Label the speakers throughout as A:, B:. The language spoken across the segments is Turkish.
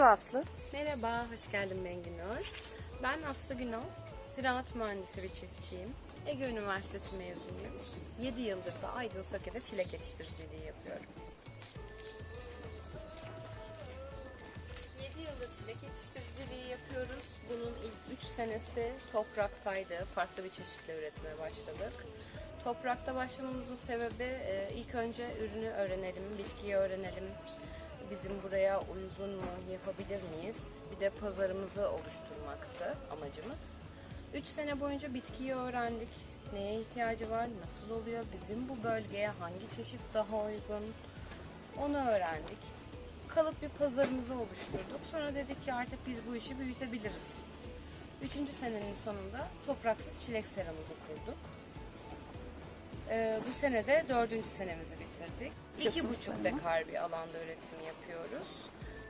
A: Merhaba Aslı.
B: Merhaba, hoş geldin Benginur. Ben Aslı Günal, ziraat mühendisi bir çiftçiyim. Ege Üniversitesi mezunuyum. 7 yıldır da Aydın Söke'de çilek yetiştiriciliği yapıyorum. 7 yıldır çilek yetiştiriciliği yapıyoruz. Bunun ilk 3 senesi topraktaydı. Farklı bir çeşitle üretime başladık. Toprakta başlamamızın sebebi e, ilk önce ürünü öğrenelim, bitkiyi öğrenelim. Bizim buraya uygun mu, yapabilir miyiz? Bir de pazarımızı oluşturmaktı amacımız. 3 sene boyunca bitkiyi öğrendik. Neye ihtiyacı var, nasıl oluyor, bizim bu bölgeye hangi çeşit daha uygun onu öğrendik. Kalıp bir pazarımızı oluşturduk. Sonra dedik ki artık biz bu işi büyütebiliriz. Üçüncü senenin sonunda topraksız çilek seramızı kurduk. Ee, bu sene de dördüncü senemizi bitirdik. İki buçuk dekar bir alanda üretim yapıyoruz.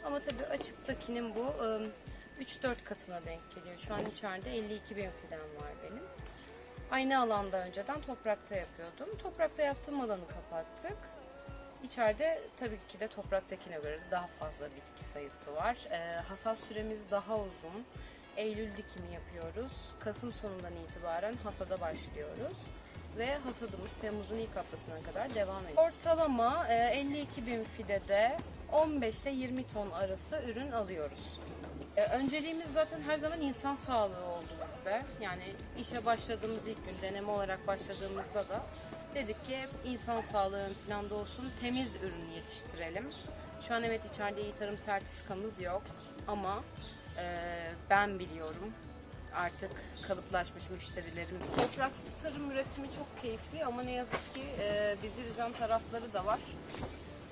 B: Ama tabii açıktakinin bu ım, 3-4 katına denk geliyor. Şu an içeride 52 bin fidan var benim. Aynı alanda önceden toprakta yapıyordum. Toprakta yaptığım alanı kapattık. İçeride tabii ki de topraktakine göre daha fazla bitki sayısı var. Ee, hasat süremiz daha uzun. Eylül dikimi yapıyoruz. Kasım sonundan itibaren hasada başlıyoruz. Ve hasadımız Temmuz'un ilk haftasına kadar devam ediyor. Ortalama e, 52 bin fidede 15 ile 20 ton arası ürün alıyoruz. E, Önceliğimiz zaten her zaman insan sağlığı oldu bizde. Yani işe başladığımız ilk gün deneme olarak başladığımızda da dedik ki hep insan sağlığı ön planda olsun, temiz ürün yetiştirelim. Şu an evet içeride iyi tarım sertifikamız yok ama e, ben biliyorum artık kalıplaşmış müşterilerim. Topraksız tarım üretimi çok keyifli ama ne yazık ki e, bizi üzen tarafları da var.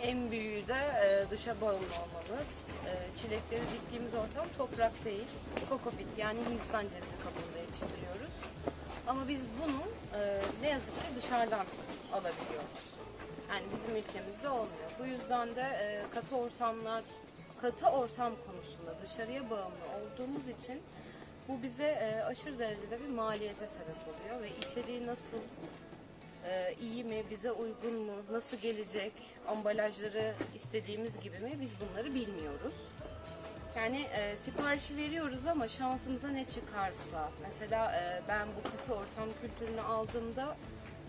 B: En büyüğü de e, dışa bağımlı olmamız. E, çilekleri diktiğimiz ortam toprak değil, kokopit yani Hindistan cevizi kabuğunda yetiştiriyoruz. Ama biz bunu e, ne yazık ki dışarıdan alabiliyoruz. Yani bizim ülkemizde olmuyor. Bu yüzden de e, katı ortamlar, katı ortam konusunda dışarıya bağımlı olduğumuz için bu bize e, aşırı derecede bir maliyete sebep oluyor ve içeriği nasıl e, iyi mi, bize uygun mu, nasıl gelecek, ambalajları istediğimiz gibi mi biz bunları bilmiyoruz. Yani e, siparişi veriyoruz ama şansımıza ne çıkarsa. Mesela e, ben bu katı ortam kültürünü aldığımda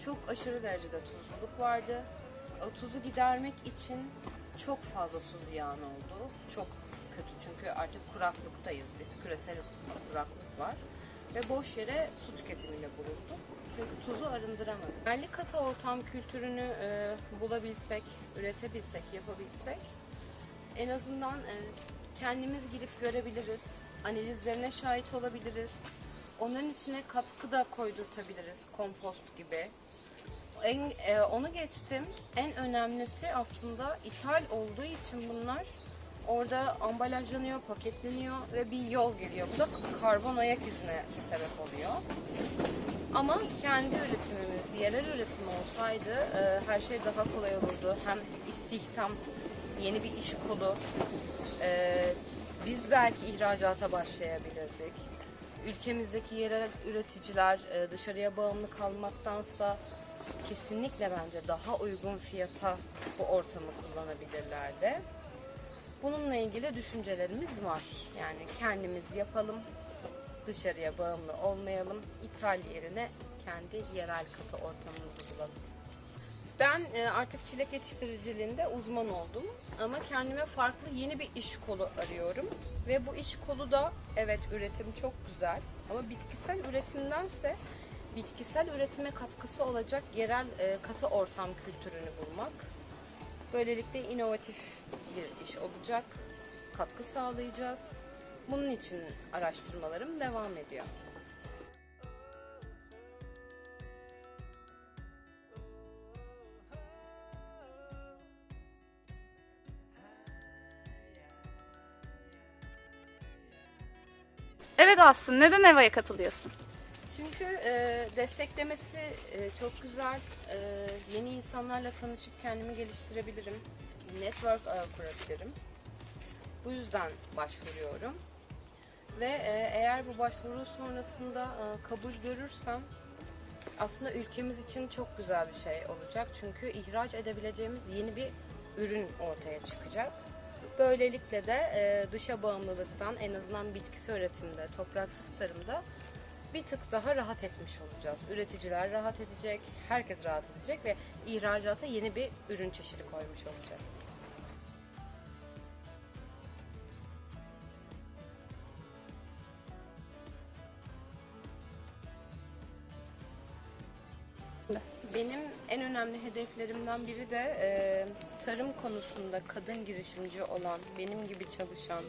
B: çok aşırı derecede tuzluluk vardı. O tuzu gidermek için çok fazla su ziyan oldu. Çok kötü çünkü artık kuraklıktayız biz. Küresel ısınma, kuraklık var. Ve boş yere su tüketimiyle bulunduk. Çünkü tuzu arındıramadık. Yerli katı ortam kültürünü e, bulabilsek, üretebilsek, yapabilsek en azından e, kendimiz gidip görebiliriz. Analizlerine şahit olabiliriz. Onların içine katkı da koydurtabiliriz kompost gibi. En, e, onu geçtim. En önemlisi aslında ithal olduğu için bunlar orada ambalajlanıyor, paketleniyor ve bir yol geliyor. Bu da karbon ayak izine sebep oluyor. Ama kendi üretimimiz, yerel üretim olsaydı e, her şey daha kolay olurdu. Hem istihdam, yeni bir iş kolu, e, biz belki ihracata başlayabilirdik. Ülkemizdeki yerel üreticiler e, dışarıya bağımlı kalmaktansa kesinlikle bence daha uygun fiyata bu ortamı kullanabilirlerdi. Bununla ilgili düşüncelerimiz var. Yani kendimiz yapalım, dışarıya bağımlı olmayalım, ithal yerine kendi yerel katı ortamımızı bulalım. Ben e, artık çilek yetiştiriciliğinde uzman oldum ama kendime farklı yeni bir iş kolu arıyorum ve bu iş kolu da evet üretim çok güzel ama bitkisel üretimdense bitkisel üretime katkısı olacak yerel e, katı ortam kültürünü bulmak. Böylelikle inovatif bir iş olacak, katkı sağlayacağız. Bunun için araştırmalarım devam ediyor.
A: Evet Aslı neden Eva'ya katılıyorsun?
B: Çünkü e, desteklemesi e, çok güzel. E, yeni insanlarla tanışıp kendimi geliştirebilirim. Network ağı kurabilirim. Bu yüzden başvuruyorum. Ve e, eğer bu başvuru sonrasında e, kabul görürsem aslında ülkemiz için çok güzel bir şey olacak. Çünkü ihraç edebileceğimiz yeni bir ürün ortaya çıkacak. Böylelikle de e, dışa bağımlılıktan en azından bitkisel üretimde, topraksız tarımda bir tık daha rahat etmiş olacağız. Üreticiler rahat edecek, herkes rahat edecek ve ihracata yeni bir ürün çeşidi koymuş olacağız. Benim en önemli hedeflerimden biri de e, tarım konusunda kadın girişimci olan, benim gibi çalışan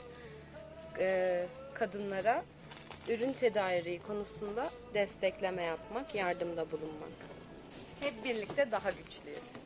B: e, kadınlara ürün tedariği konusunda destekleme yapmak, yardımda bulunmak. Hep birlikte daha güçlüyüz.